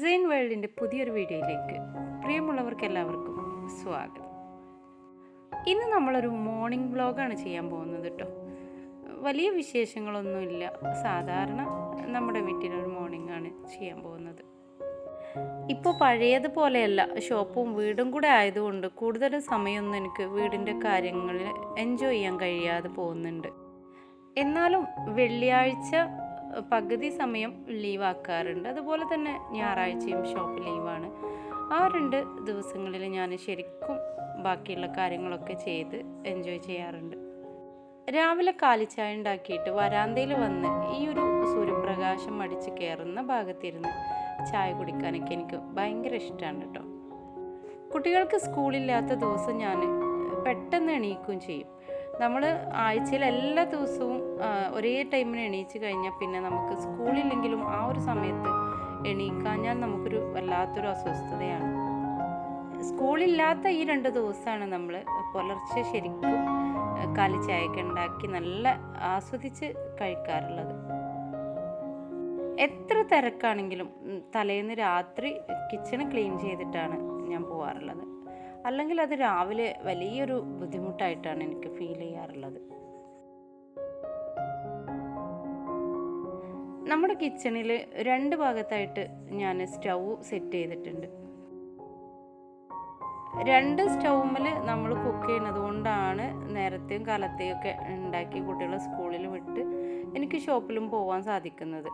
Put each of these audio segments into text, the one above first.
സെയിൻ വേൾഡിന്റെ പുതിയൊരു വീഡിയോയിലേക്ക് പ്രിയമുള്ളവർക്ക് എല്ലാവർക്കും സ്വാഗതം. ഇന്ന് നമ്മളൊരു മോർണിംഗ് വ്ളോഗാണ് ചെയ്യാൻ പോകുന്നത് കേട്ടോ വലിയ വിശേഷങ്ങളൊന്നുമില്ല. സാധാരണ നമ്മുടെ വീട്ടിലൊരു മോർണിംഗ് ആണ് ചെയ്യാൻ പോകുന്നത്. ഇപ്പോൾ പഴയതുപോലെയല്ല. ഷോപ്പും വീടും കൂടെ ആയതുകൊണ്ട് കൂടുതൽ സമയമൊന്നും എനിക്ക് വീടിന്റെ കാര്യങ്ങളിൽ എൻജോയ് ചെയ്യാൻ കഴിയാതെ പോകുന്നുണ്ട്. എന്നാലും വെള്ളിയാഴ്ച പകുതി സമയം ലീവാക്കാറുണ്ട്. അതുപോലെ തന്നെ ഞായറാഴ്ചയും ഷോപ്പ് ലീവാണ് ആ രണ്ട് ദിവസങ്ങളിൽ ഞാൻ ശരിക്കും ബാക്കിയുള്ള കാര്യങ്ങളൊക്കെ ചെയ്ത് എൻജോയ് ചെയ്യാറുണ്ട്. രാവിലെ കാലിച്ചായ ഉണ്ടാക്കിയിട്ട് വരാന്തയിൽ വന്ന് ഈ ഒരു സൂര്യപ്രകാശം അടിച്ച് കയറുന്ന ഭാഗത്തിരുന്ന് ചായ കുടിക്കാനൊക്കെ എനിക്ക് ഭയങ്കര ഇഷ്ടമാണ് കേട്ടോ. കുട്ടികൾക്ക് സ്കൂളില്ലാത്ത ദിവസം ഞാൻ പെട്ടെന്ന് എണീക്കുകയും ചെയ്യും. നമ്മൾ ആഴ്ചയിൽ എല്ലാ ദിവസവും ഒരേ ടൈമിന് എണീച്ച് കഴിഞ്ഞാൽ പിന്നെ നമുക്ക് സ്കൂളില്ലെങ്കിലും ആ ഒരു സമയത്ത് എണീക്കാഞ്ഞാൽ നമുക്കൊരു വല്ലാത്തൊരു അസ്വസ്ഥതയാണ്. സ്കൂളില്ലാത്ത ഈ രണ്ട് ദിവസമാണ് നമ്മൾ പുലർച്ചെ ശരിക്കും കാലി ചായക്ക് ഉണ്ടാക്കി നല്ല ആസ്വദിച്ച് കഴിക്കാറുള്ളത്. എത്ര തിരക്കാണെങ്കിലും തലേന്ന് രാത്രി കിച്ചണ് ക്ലീൻ ചെയ്തിട്ടാണ് ഞാൻ പോവാറുള്ളത്. അല്ലെങ്കിൽ അത് രാവിലെ വലിയൊരു ബുദ്ധിമുട്ടായിട്ടാണ് എനിക്ക് ഫീൽ ചെയ്യാറുള്ളത്. നമ്മുടെ കിച്ചണിൽ രണ്ട് ഭാഗത്തായിട്ട് ഞാൻ സ്റ്റൗ സെറ്റ് ചെയ്തിട്ടുണ്ട്. രണ്ട് സ്റ്റൗമിൽ നമ്മൾ കുക്ക് ചെയ്യുന്നത് കൊണ്ടാണ് നേരത്തെയും കാലത്തെയും ഒക്കെ ഉണ്ടാക്കി കുട്ടികളെ സ്കൂളിൽ വിട്ട് എനിക്ക് ഷോപ്പിലും പോകാൻ സാധിക്കുന്നത്.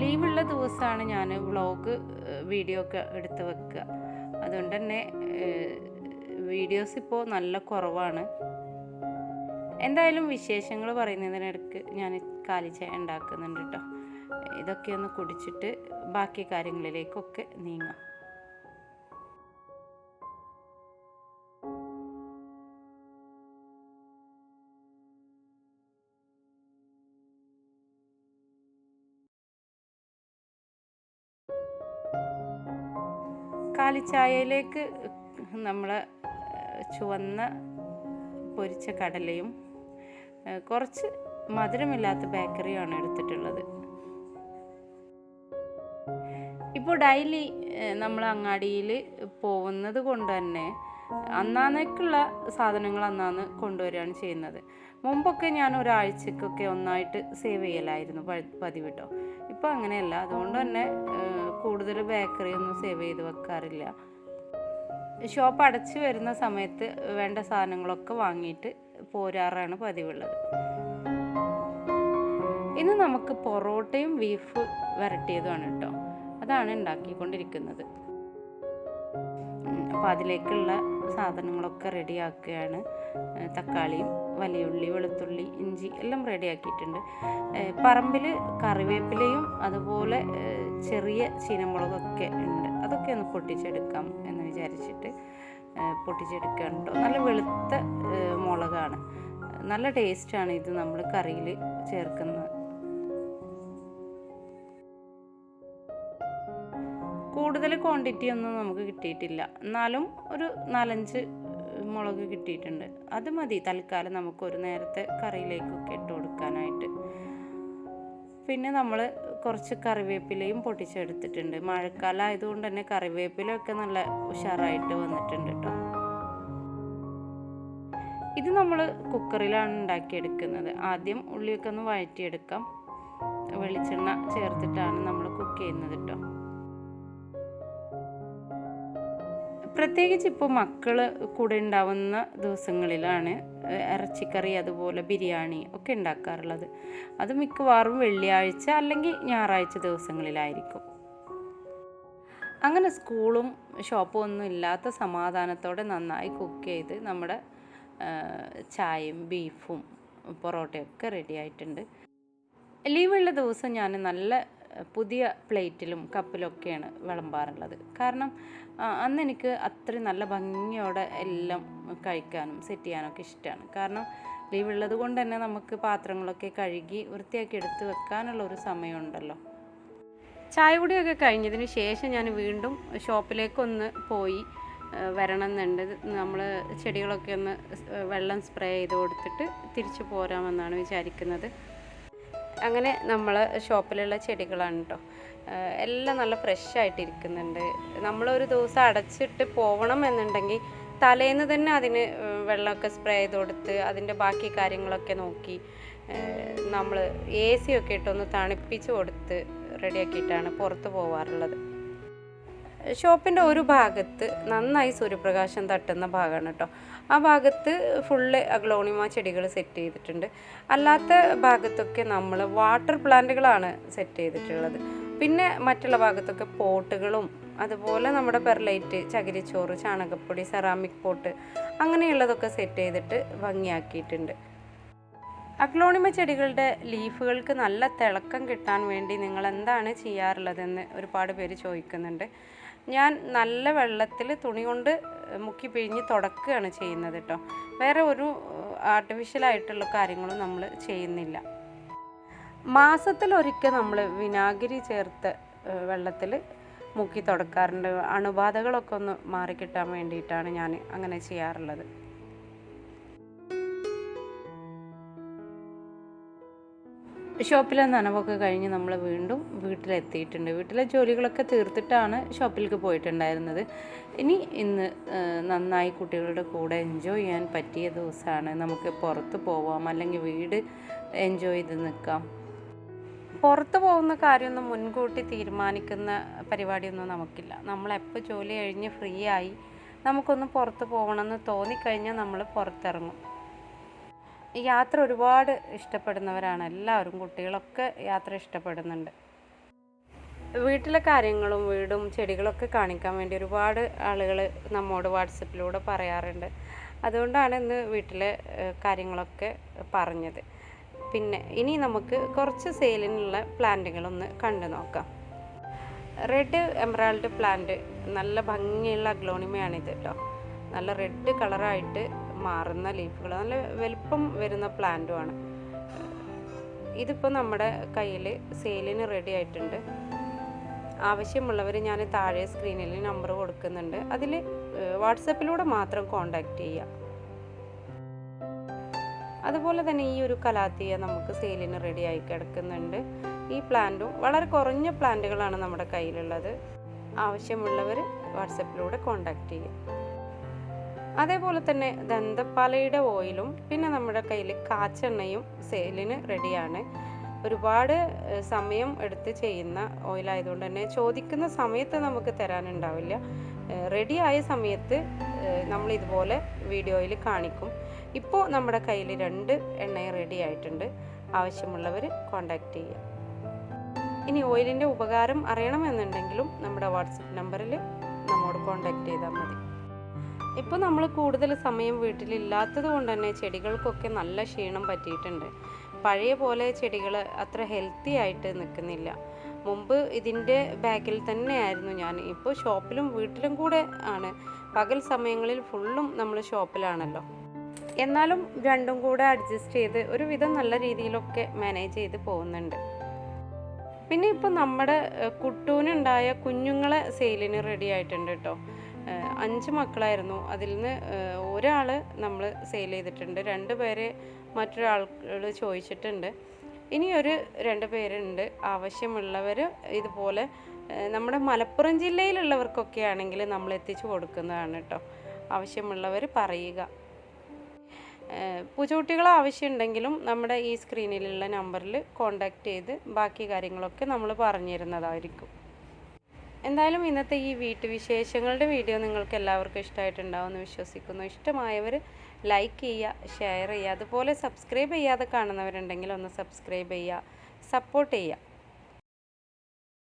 ലീവുള്ള ദിവസമാണ് ഞാൻ വ്ളോഗ് വീഡിയോ ഒക്കെ എടുത്ത് വെക്കുക. അതുകൊണ്ട് തന്നെ വീഡിയോസ് ഇപ്പോൾ നല്ല കുറവാണ്. എന്തായാലും വിശേഷങ്ങൾ പറയുന്നതിനിടയ്ക്ക് ഞാൻ കാലിച്ചായ ഉണ്ടാക്കുന്നുണ്ട് കേട്ടോ ഇതൊക്കെ ഒന്ന് കുടിച്ചിട്ട് ബാക്കി കാര്യങ്ങളിലേക്കൊക്കെ നീങ്ങാം. കാലിച്ചായയിലേക്ക് നമ്മൾ ചുവന്ന പൊരിച്ച കടലയും കുറച്ച് മധുരമില്ലാത്ത ബേക്കറിയാണ് എടുത്തിട്ടുള്ളത്. ഇപ്പോൾ ഡെയിലി നമ്മൾ അങ്ങാടിയിൽ പോകുന്നത് കൊണ്ട് തന്നെ അന്നാന്നേക്കുള്ള സാധനങ്ങൾ അന്നാന്ന് കൊണ്ടുവരികയാണ് ചെയ്യുന്നത്. മുമ്പൊക്കെ ഞാൻ ഒരാഴ്ചക്കൊക്കെ ഒന്നായിട്ട് സേവ് ചെയ്യലായിരുന്നു പതിവിട്ടോ. ഇപ്പോൾ അങ്ങനെയല്ല. അതുകൊണ്ട് തന്നെ കൂടുതൽ ബേക്കറി ഒന്നും സേവ് ചെയ്ത് വെക്കാറില്ല. ഷോപ്പ് അടച്ചു വരുന്ന സമയത്ത് വേണ്ട സാധനങ്ങളൊക്കെ വാങ്ങിയിട്ട് പോരാറാണ് പതിവുള്ളത്. ഇന്ന് നമുക്ക് പൊറോട്ടയും ബീഫ് വരട്ടിയതുമാണ് കേട്ടോ അതാണ് ഉണ്ടാക്കിക്കൊണ്ടിരിക്കുന്നത്. അപ്പോൾ അതിലേക്കുള്ള സാധനങ്ങളൊക്കെ റെഡിയാക്കുകയാണ്. തക്കാളിയും തക്കാളിയും വലിയുള്ളി വെളുത്തുള്ളി ഇഞ്ചി എല്ലാം റെഡിയാക്കിയിട്ടുണ്ട്. പറമ്പിൽ കറിവേപ്പിലയും അതുപോലെ ചെറിയ ചീനമുളകൊക്കെ ഉണ്ട്. അതൊക്കെ ഒന്ന് പൊട്ടിച്ചെടുക്കാം എന്ന് വിചാരിച്ചിട്ട് പൊട്ടിച്ചെടുക്കുകയാണ് നല്ല വെളുത്ത മുളകാണ്. നല്ല ടേസ്റ്റാണ് ഇത് നമ്മൾ കറിയിൽ ചേർക്കുന്നത്. കൂടുതൽ ക്വാണ്ടിറ്റി ഒന്നും നമുക്ക് കിട്ടിയിട്ടില്ല. എന്നാലും ഒരു നാലഞ്ച് മുളക് കിട്ടിയിട്ടുണ്ട്. അത് മതി തൽക്കാലം നമുക്ക് ഒരു നേരത്തെ കറിയിലേക്കൊക്കെ ഇട്ട് കൊടുക്കാനായിട്ട്. പിന്നെ നമ്മൾ കുറച്ച് കറിവേപ്പിലയും പൊട്ടിച്ചെടുത്തിട്ടുണ്ട്. മഴക്കാലം ആയതുകൊണ്ട് തന്നെ കറിവേപ്പിലയൊക്കെ നല്ല ഉഷാറായിട്ട് വന്നിട്ടുണ്ട് കേട്ടോ. ഇത് നമ്മൾ കുക്കറിലാണ് ഉണ്ടാക്കിയെടുക്കുന്നത്. ആദ്യം ഉള്ളിയൊക്കെ ഒന്ന് വഴറ്റിയെടുക്കാം. വെളിച്ചെണ്ണ ചേർത്തിട്ടാണ് നമ്മൾ കുക്ക് ചെയ്യുന്നത് കേട്ടോ. പ്രത്യേകിച്ച് ഇപ്പോൾ മക്കൾ കൂടെ ഉണ്ടാവുന്ന ദിവസങ്ങളിലാണ് ഇറച്ചിക്കറി അതുപോലെ ബിരിയാണി ഒക്കെ ഉണ്ടാക്കാറുള്ളത്. അത് മിക്കവാറും വെള്ളിയാഴ്ച അല്ലെങ്കിൽ ഞായറാഴ്ച ദിവസങ്ങളിലായിരിക്കും. അങ്ങനെ സ്കൂളും ഷോപ്പും ഒന്നും ഇല്ലാത്ത സമാധാനത്തോടെ നന്നായി കുക്ക് ചെയ്ത് നമ്മുടെ ചായയും ബീഫും പൊറോട്ടയൊക്കെ റെഡി ആയിട്ടുണ്ട്. ലീവുള്ള ദിവസം ഞാൻ നല്ല പുതിയ പ്ലേറ്റിലും കപ്പിലൊക്കെയാണ് വിളമ്പാറുള്ളത്. കാരണം അന്ന് എനിക്ക് അത്രയും നല്ല ഭംഗിയോടെ എല്ലാം കഴിക്കാനും സെറ്റ് ചെയ്യാനൊക്കെ ഇഷ്ടമാണ് കാരണം ലീവുള്ളത് കൊണ്ട് തന്നെ നമുക്ക് പാത്രങ്ങളൊക്കെ കഴുകി വൃത്തിയാക്കി എടുത്ത് വെക്കാനുള്ള ഒരു സമയമുണ്ടല്ലോ. ചായ കുടിയൊക്കെ കഴിഞ്ഞതിന് ശേഷം ഞാൻ വീണ്ടും ഷോപ്പിലേക്കൊന്ന് പോയി വരണമെന്നുണ്ട്. നമ്മൾ ചെടികളൊക്കെ ഒന്ന് വെള്ളം സ്പ്രേ ചെയ്ത് കൊടുത്തിട്ട് തിരിച്ചു പോരാമെന്നാണ് വിചാരിക്കുന്നത്. അങ്ങനെ നമ്മൾ ഷോപ്പിലുള്ള ചെടികളാണ് കേട്ടോ എല്ലാം നല്ല ഫ്രഷ് ആയിട്ടിരിക്കുന്നുണ്ട് നമ്മളൊരു ദിവസം അടച്ചിട്ട് പോകണം എന്നുണ്ടെങ്കിൽ തലേന്ന് തന്നെ അതിന് വെള്ളമൊക്കെ സ്പ്രേ ചെയ്ത് കൊടുത്ത് അതിന്റെ ബാക്കി കാര്യങ്ങളൊക്കെ നോക്കി നമ്മൾ എ സി ഒക്കെ ഇട്ടൊന്ന് തണുപ്പിച്ച് കൊടുത്ത് റെഡിയാക്കിയിട്ടാണ് പുറത്ത് പോവാറുള്ളത്. ഷോപ്പിന്റെ ഒരു ഭാഗത്ത് നന്നായി സൂര്യപ്രകാശം തട്ടുന്ന ഭാഗമാണ് കേട്ടോ. ആ ഭാഗത്ത് ഫുള്ള് അഗ്ലോണിമ ചെടികൾ സെറ്റ് ചെയ്തിട്ടുണ്ട്. അല്ലാത്ത ഭാഗത്തൊക്കെ നമ്മൾ വാട്ടർ പ്ലാന്റുകളാണ് സെറ്റ് ചെയ്തിട്ടുള്ളത്. പിന്നെ മറ്റുള്ള ഭാഗത്തൊക്കെ പോട്ടുകളും അതുപോലെ നമ്മുടെ പെർലൈറ്റ് ചകിരിച്ചോറ് ചാണകപ്പൊടി സെറാമിക് പോട്ട് അങ്ങനെയുള്ളതൊക്കെ സെറ്റ് ചെയ്തിട്ട് ഭംഗിയാക്കിയിട്ടുണ്ട്. അഗ്ലോണിമ ചെടികളുടെ ലീഫുകൾക്ക് നല്ല തിളക്കം കിട്ടാൻ വേണ്ടി നിങ്ങൾ എന്താണ് ചെയ്യാറുള്ളതെന്ന് ഒരുപാട് പേര് ചോദിക്കുന്നുണ്ട്. ഞാൻ നല്ല വെള്ളത്തിൽ തുണി കൊണ്ട് മുക്കി പിഴിഞ്ഞ് തുടക്കുകയാണ് ചെയ്യുന്നത് കേട്ടോ വേറെ ഒരു ആർട്ടിഫിഷ്യൽ ആയിട്ടുള്ള കാര്യങ്ങളും നമ്മൾ ചെയ്യുന്നില്ല. മാസത്തിലൊരിക്കൽ നമ്മൾ വിനാഗിരി ചേർത്ത് വെള്ളത്തിൽ മുക്കി തുടക്കാറുണ്ട്. അണുബാധകളൊക്കെ ഒന്ന് മാറിക്കിട്ടാൻ വേണ്ടിയിട്ടാണ് ഞാൻ അങ്ങനെ ചെയ്യാറുള്ളത്. ഷോപ്പിലെ നനവൊക്കെ കഴിഞ്ഞ് നമ്മൾ വീണ്ടും വീട്ടിലെത്തിയിട്ടുണ്ട്. വീട്ടിലെ ജോലികളൊക്കെ തീർത്തിട്ടാണ് ഷോപ്പിലേക്ക് പോയിട്ടുണ്ടായിരുന്നത്. ഇനി ഇന്ന് നന്നായി കുട്ടികളുടെ കൂടെ എൻജോയ് ചെയ്യാൻ പറ്റിയ ദിവസമാണ്. നമുക്ക് പുറത്ത് പോവാം അല്ലെങ്കിൽ വീട് എൻജോയ് ചെയ്ത് നിൽക്കാം. പുറത്ത് പോകുന്ന കാര്യമൊന്നും മുൻകൂട്ടി തീരുമാനിക്കുന്ന പരിപാടിയൊന്നും നമുക്കില്ല. നമ്മളെപ്പോൾ ജോലി കഴിഞ്ഞ് ഫ്രീ ആയി നമുക്കൊന്ന് പുറത്ത് പോകണമെന്ന് തോന്നിക്കഴിഞ്ഞാൽ നമ്മൾ പുറത്തിറങ്ങും. യാത്ര ഒരുപാട് ഇഷ്ടപ്പെടുന്നവരാണ്. എല്ലാവരും കുട്ടികളൊക്കെ യാത്ര ഇഷ്ടപ്പെടുന്നുണ്ട്. വീട്ടിലെ കാര്യങ്ങളും വീടും ചെടികളൊക്കെ കാണിക്കാൻ വേണ്ടി ഒരുപാട് ആളുകൾ നമ്മോട് വാട്സപ്പിലൂടെ പറയാറുണ്ട്. അതുകൊണ്ടാണ് ഇന്ന് വീട്ടിലെ കാര്യങ്ങളൊക്കെ പറഞ്ഞത്. പിന്നെ ഇനി നമുക്ക് കുറച്ച് സെയിലിനുള്ള പ്ലാന്റുകളൊന്ന് കണ്ടു നോക്കാം. റെഡ് എമറാൾഡ് പ്ലാന്റ് നല്ല ഭംഗിയുള്ള അഗ്ലോണിമയാണിത് കേട്ടോ നല്ല റെഡ് കളറായിട്ട് മാറുന്ന ലീഫുകൾ. നല്ല വലുപ്പം വരുന്ന പ്ലാന്റുമാണ് ഇതിപ്പോൾ നമ്മുടെ കയ്യിൽ സെയിലിന് റെഡി ആയിട്ടുണ്ട്. ആവശ്യമുള്ളവർ ഞാൻ താഴെ സ്ക്രീനിൽ നമ്പർ കൊടുക്കുന്നുണ്ട്. അതിൽ വാട്സപ്പിലൂടെ മാത്രം കോണ്ടാക്ട് ചെയ്യുക അതുപോലെ തന്നെ ഈ ഒരു കലാത്തിയ നമുക്ക് സെയിലിന് റെഡി ആയി കിടക്കുന്നുണ്ട്. ഈ പ്ലാന്റും വളരെ കുറഞ്ഞ പ്ലാന്റുകളാണ് നമ്മുടെ കയ്യിലുള്ളത്. ആവശ്യമുള്ളവർ വാട്സപ്പിലൂടെ കോണ്ടാക്ട് ചെയ്യും. അതേപോലെ തന്നെ ദന്തപ്പാലയുടെ ഓയിലും പിന്നെ നമ്മുടെ കയ്യിൽ കാച്ചെണ്ണയും സെയിലിന് റെഡിയാണ്. ഒരുപാട് സമയം എടുത്ത് ചെയ്യുന്ന ഓയിലായതുകൊണ്ട് തന്നെ ചോദിക്കുന്ന സമയത്ത് നമുക്ക് തരാനുണ്ടാവില്ല. റെഡി ആയ സമയത്ത് നമ്മൾ ഇതുപോലെ വീഡിയോയിൽ കാണിക്കും. ഇപ്പോൾ നമ്മുടെ കയ്യിൽ രണ്ട് എണ്ണയും റെഡി ആയിട്ടുണ്ട് ആവശ്യമുള്ളവർ കോണ്ടാക്ട് ചെയ്യുക ഇനി ഓയിലിന്റെ ഉപകാരം അറിയണമെന്നുണ്ടെങ്കിലും നമ്മുടെ വാട്സപ്പ് നമ്പറിൽ നമ്മോട് കോണ്ടാക്ട് ചെയ്താൽ മതി. ഇപ്പോൾ നമ്മൾ കൂടുതൽ സമയം വീട്ടിലില്ലാത്തത് കൊണ്ട് തന്നെ ചെടികൾക്കൊക്കെ നല്ല ക്ഷീണം പറ്റിയിട്ടുണ്ട്. പഴയ പോലെ ചെടികൾ അത്ര ഹെൽത്തി ആയിട്ട് നിൽക്കുന്നില്ല. മുമ്പ് ഇതിന്റെ ബാക്കിൽ തന്നെയായിരുന്നു ഞാൻ. ഇപ്പോൾ ഷോപ്പിലും വീട്ടിലും കൂടെ ആണ്. പകൽ സമയങ്ങളിൽ ഫുള്ളും നമ്മൾ ഷോപ്പിലാണല്ലോ. എന്നാലും രണ്ടും കൂടെ അഡ്ജസ്റ്റ് ചെയ്ത് ഒരുവിധം നല്ല രീതിയിലൊക്കെ മാനേജ് ചെയ്ത് പോകുന്നുണ്ട്. പിന്നെ ഇപ്പോൾ നമ്മുടെ കുട്ടൂനുണ്ടായ കുഞ്ഞുങ്ങളെ സെയിലിന് റെഡി ആയിട്ടുണ്ട് കേട്ടോ അഞ്ച് മക്കളായിരുന്നു. അതിൽ നിന്ന് ഒരാൾ നമ്മൾ സെയിൽ ചെയ്തിട്ടുണ്ട്. രണ്ട് പേര് മറ്റൊരാൾ ചോദിച്ചിട്ടുണ്ട്. ഇനി ഒരു രണ്ട് പേരുണ്ട്. ആവശ്യമുള്ളവർ ഇതുപോലെ നമ്മുടെ മലപ്പുറം ജില്ലയിലുള്ളവർക്കൊക്കെ ആണെങ്കിൽ നമ്മൾ എത്തിച്ചു കൊടുക്കുന്നതാണ് കേട്ടോ ആവശ്യമുള്ളവർ പറയുക. പൂച്ചക്കുട്ടികൾ ആവശ്യമുണ്ടെങ്കിലും നമ്മുടെ ഈ സ്ക്രീനിലുള്ള നമ്പറിൽ കോണ്ടാക്ട് ചെയ്ത് ബാക്കി കാര്യങ്ങളൊക്കെ നമ്മൾ പറഞ്ഞു തരുന്നതായിരിക്കും എന്തായാലും ഇന്നത്തെ ഈ വീട്ടുവിശേഷങ്ങളുടെ വീഡിയോ നിങ്ങൾക്ക് എല്ലാവർക്കും ഇഷ്ടമായിട്ടുണ്ടാവുമെന്ന് വിശ്വസിക്കുന്നു. ഇഷ്ടമായവർ ലൈക്ക് ചെയ്യുക ഷെയർ ചെയ്യുക അതുപോലെ സബ്സ്ക്രൈബ് ചെയ്യാതെ കാണുന്നവരുണ്ടെങ്കിൽ ഒന്ന് സബ്സ്ക്രൈബ് ചെയ്യുക സപ്പോർട്ട് ചെയ്യുക.